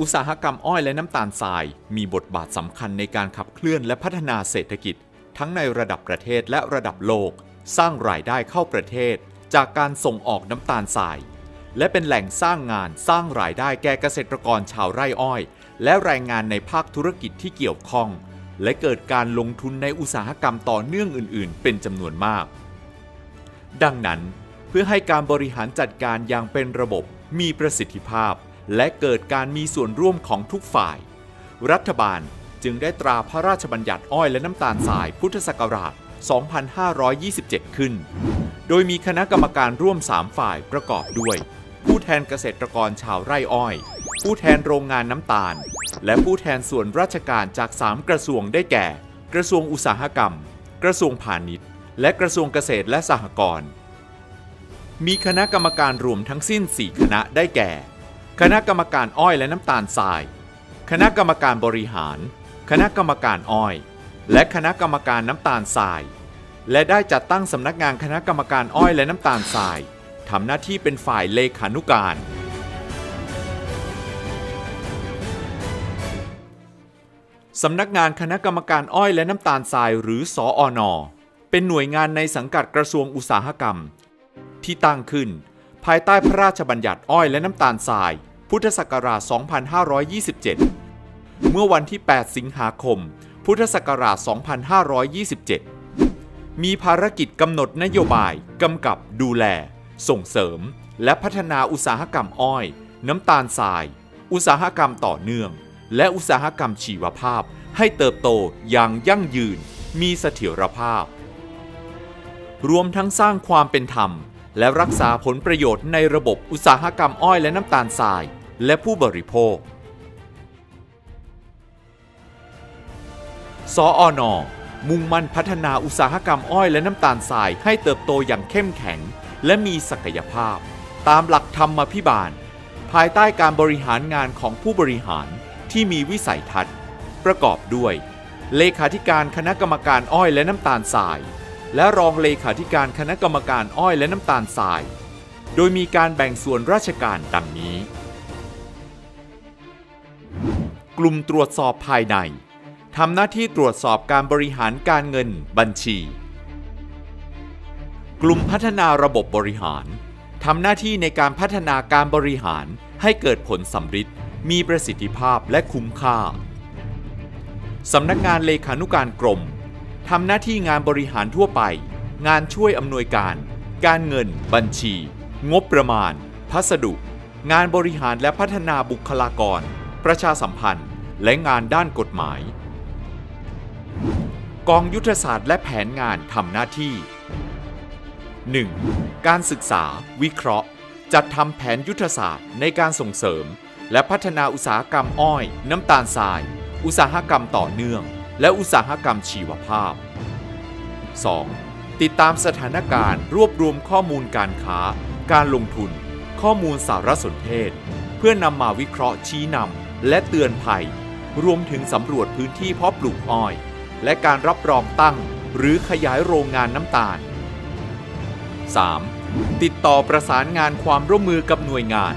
อุตสาหกรรมอ้อยและน้ำตาลทราย มีบทบาทสำคัญในการขับเคลื่อนและพัฒนาเศรษฐกิจ ทั้งในระดับประเทศและระดับโลก สร้างรายได้เข้าประเทศ จากการส่งออกน้ำตาลทราย และเป็นแหล่งสร้างงานสร้างรายได้แก่เกษตรกรชาวไร่อ้อย และแรงงานในภาคธุรกิจที่เกี่ยวข้อง และเกิดการลงทุนในอุตสาหกรรมต่อเนื่องอื่น ๆ เป็นจำนวนมาก ดังนั้น เพื่อให้การบริหารจัดการอย่างเป็นระบบมีประสิทธิภาพ และเกิดการมีส่วนร่วมของทุกฝ่าย รัฐบาลจึงได้ตราพระราชบัญญัติอ้อยและน้ำตาลทรายพุทธศักราช 2527 ขึ้น โดยมีคณะกรรมการร่วม 3 ฝ่ายประกอบด้วย ผู้แทนเกษตรกรชาวไร่อ้อย ผู้แทนโรงงานน้ำตาล และผู้แทนส่วนราชการจาก 3 กระทรวงได้แก่ กระทรวงอุตสาหกรรม กระทรวงพาณิชย์ และกระทรวงเกษตรและสหกรณ์มีคณะกรรมการรวมทั้งสิ้น 4 คณะได้แก่ คณะกรรมการอ้อยและน้ำตาลทราย คณะกรรมการบริหาร คณะกรรมการอ้อย และคณะกรรมการน้ำตาลทราย และได้จัดตั้งสำนักงานคณะกรรมการอ้อยและน้ำตาลทรายทำหน้าที่เป็นฝ่ายเลขานุการ สำนักงานคณะกรรมการอ้อยและน้ำตาลทรายหรือสออนเป็นหน่วยงานในสังกัดกระทรวงอุตสาหกรรม ที่ตั้งขึ้น ภายใต้พระราชบัญญัติอ้อยและน้ำตาลทราย พุทธศักราช 2527 เมื่อวันที่ 8 สิงหาคม พุทธศักราช 2527 มีภารกิจกำหนดนโยบาย กำกับดูแล ส่งเสริม และพัฒนาอุตสาหกรรมอ้อย น้ำตาลทราย อุตสาหกรรมต่อเนื่อง และอุตสาหกรรมชีวภาพ ให้เติบโตอย่างยั่งยืน มีเสถียรภาพ รวมทั้งสร้างความเป็นธรรมและรักษาผลประโยชน์ในระบบอุตสาหกรรมอ้อยและน้ำตาลทราย และผู้บริโภค สออนมุ่งมั่นพัฒนาอุตสาหกรรมอ้อยและน้ำตาลทรายให้เติบโตอย่างเข้มแข็ง และมีศักยภาพ ตามหลักธรรมพิบาล ภายใต้การบริหารงานของผู้บริหารที่มีวิสัยทัศน์ ประกอบด้วย เลขาธิการคณะกรรมการอ้อยและน้ำตาลทราย และรองเลขาธิการคณะกรรมการอ้อยและน้ำตาลทราย โดยมีการแบ่งส่วนราชการดังนี้ กลุ่มตรวจสอบภายในทำหน้าที่ตรวจสอบการบริหารการเงินบัญชี กลุ่มพัฒนาระบบบริหารทำหน้าที่ในการพัฒนาการบริหารให้เกิดผลสำฤทธิ์มีประสิทธิภาพและคุ้มค่าสำนักงานเลขานุการกรมทำหน้าที่งานบริหารทั่วไป งานช่วยอำนวยการ การเงิน บัญชี งบประมาณ พัสดุ งานบริหารและพัฒนาบุคลากร ประชาสัมพันธ์ และงานด้านกฎหมาย กองยุทธศาสตร์และแผนงานทำหน้าที่ 1. การศึกษา วิเคราะห์ จัดทำแผนยุทธศาสตร์ในการส่งเสริม และพัฒนาอุตสาหกรรมอ้อย น้ำตาลทราย อุตสาหกรรมต่อเนื่อง และอุตสาหกรรมชีวภาพ 2. ติดตามสถานการณ์ รวบรวมข้อมูลการค้า การลงทุน ข้อมูลสารสนเทศ เพื่อนำมาวิเคราะห์ชี้นำ และเตือนภัย รวมถึงสำรวจพื้นที่เพาะปลูกอ้อย และการรับรองตั้งหรือขยายโรงงานน้ำตาล 3. ติดต่อประสานงานความร่วมมือกับหน่วยงาน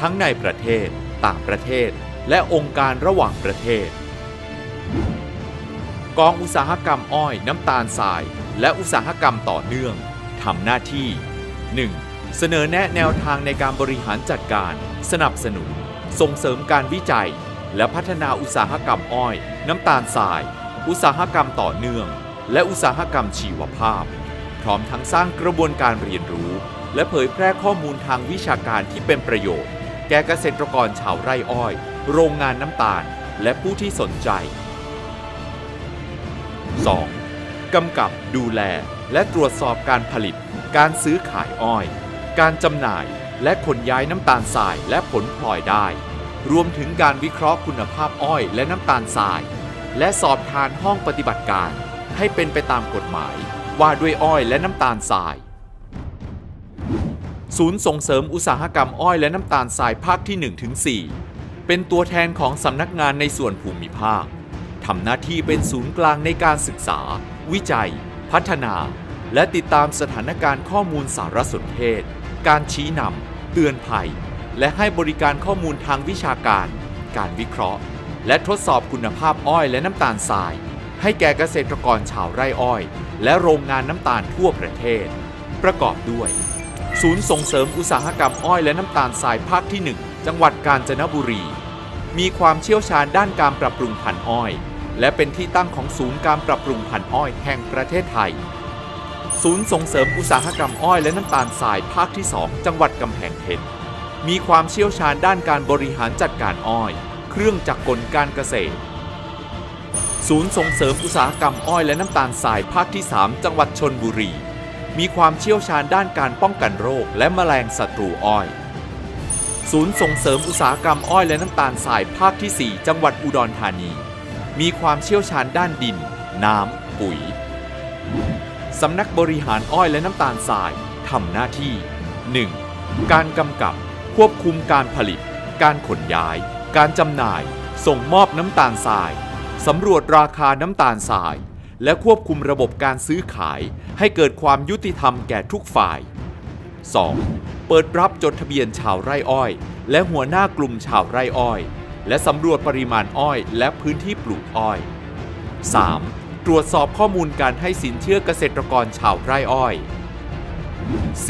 ทั้งในประเทศ ต่างประเทศ และองค์การระหว่างประเทศ กองอุตสาหกรรมอ้อยน้ำตาลทราย และอุตสาหกรรมต่อเนื่องทำหน้าที่ 1. เสนอแนะแนวทางในการบริหารจัดการ สนับสนุน ส่งเสริมการวิจัย และพัฒนาอุตสาหกรรมอ้อย น้ำตาลทราย อุตสาหกรรมต่อเนื่อง และอุตสาหกรรมชีวภาพ พร้อมทั้งสร้างกระบวนการเรียนรู้ และเผยแพร่ข้อมูลทางวิชาการที่เป็นประโยชน์ แก่เกษตรกรชาวไร่อ้อย โรงงานน้ำตาล และผู้ที่สนใจ 2. กำกับดูแลและตรวจสอบการผลิต การซื้อขายอ้อย การจำหน่าย และขนย้ายน้ำตาลทรายและผลพลอยได้ รวมถึงการวิเคราะห์คุณภาพอ้อยและน้ำตาลทราย และสอบทานห้องปฏิบัติการ ให้เป็นไปตามกฎหมายว่าด้วยอ้อยและน้ำตาลทราย ศูนย์ส่งเสริมอุตสาหกรรมอ้อยและน้ำตาลทรายภาคที่1-4เป็นตัวแทนของสำนักงานในส่วนภูมิภาคทำหน้าที่เป็นศูนย์กลางในการศึกษา วิจัย พัฒนา และติดตามสถานการณ์ข้อมูลสารสนเทศ การชี้นำ เตือนภัย และให้บริการข้อมูลทางวิชาการ การวิเคราะห์ และทดสอบคุณภาพอ้อยและน้ำตาลทราย ให้แก่เกษตรกรชาวไร่อ้อย และโรงงานน้ำตาลทั่วประเทศ ประกอบด้วย ศูนย์ส่งเสริมอุตสาหกรรมอ้อยและน้ำตาลทรายภาคที่ 1 จังหวัดกาญจนบุรี มีความเชี่ยวชาญด้านการปรับปรุงพันธุ์อ้อย และเป็นที่ตั้งของศูนย์การปรับปรุงพันธุ์อ้อยแห่งประเทศไทย ศูนย์ส่งเสริมอุตสาหกรรมอ้อยและน้ำตาลทรายภาคที่ 2 จังหวัดกำแพงเพชร มีความเชี่ยวชาญด้านการบริหารจัดการอ้อย เครื่องจักรกลการเกษตร ศูนย์ส่งเสริมอุตสาหกรรมอ้อยและน้ำตาลทรายภาคที่ 3 จังหวัดชนบุรี มีความเชี่ยวชาญด้านการป้องกันโรคและแมลงศัตรูอ้อย ศูนย์ส่งเสริมอุตสาหกรรมอ้อยและน้ำตาลทรายภาคที่ 4 จังหวัดอุดรธานี มีความเชี่ยวชาญด้านดิน น้ำ ปุ๋ย สำนักบริหารอ้อยและน้ำตาลทรายทำหน้าที่ 1. การกำกับควบคุมการผลิต การขนย้าย การจำหน่าย ส่งมอบน้ำตาลทรายสำรวจราคาน้ำตาลทราย และควบคุมระบบการซื้อขาย ให้เกิดความยุติธรรมแก่ทุกฝ่าย 2. เปิดรับจดทะเบียนชาวไร่อ้อย และหัวหน้ากลุ่มชาวไร่อ้อย และสำรวจปริมาณอ้อย และพื้นที่ปลูกอ้อย 3. ตรวจสอบข้อมูลการให้สินเชื่อเกษตรกรชาวไร่อ้อย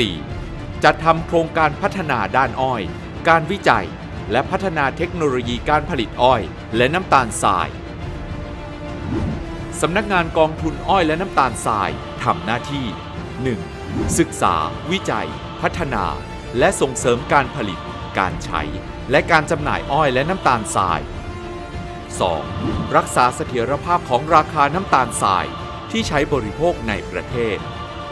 4. จัดทำโครงการพัฒนาด้านอ้อย การวิจัย และพัฒนาเทคโนโลยีการผลิตอ้อย และน้ำตาลทรายสำนักงานกองทุนอ้อยและน้ำตาลทรายทำหน้าที่ 1. ศึกษา วิจัย พัฒนา และส่งเสริมการผลิต การใช้ และการจำหน่ายอ้อยและน้ำตาลทราย 2. รักษาเสถียรภาพของราคาน้ำตาลทรายที่ใช้บริโภคในประเทศ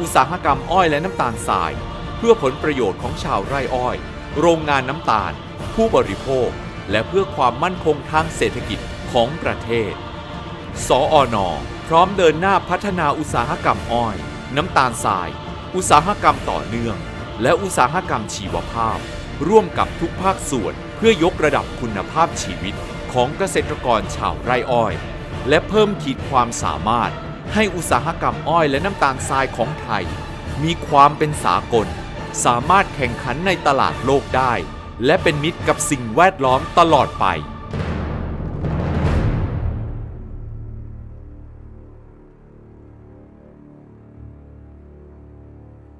อุตสาหกรรมอ้อยและน้ำตาลทราย เพื่อผลประโยชน์ของชาวไร่อ้อย โรงงานน้ำตาล ผู้บริโภค และเพื่อความมั่นคงทางเศรษฐกิจของประเทศ สออนอพร้อมเดินหน้าพัฒนาอุตสาหกรรมอ้อย น้ำตาลทราย อุตสาหกรรมต่อเนื่อง และอุตสาหกรรมชีวภาพ ร่วมกับทุกภาคส่วนเพื่อยกระดับคุณภาพชีวิต ของเกษตรกรชาวไร่อ้อย และเพิ่มขีดความสามารถให้อุตสาหกรรมอ้อยและน้ำตาลทรายของไทย มีความเป็นสากล สามารถแข่งขันในตลาดโลกได้ และเป็นมิตรกับสิ่งแวดล้อมตลอดไป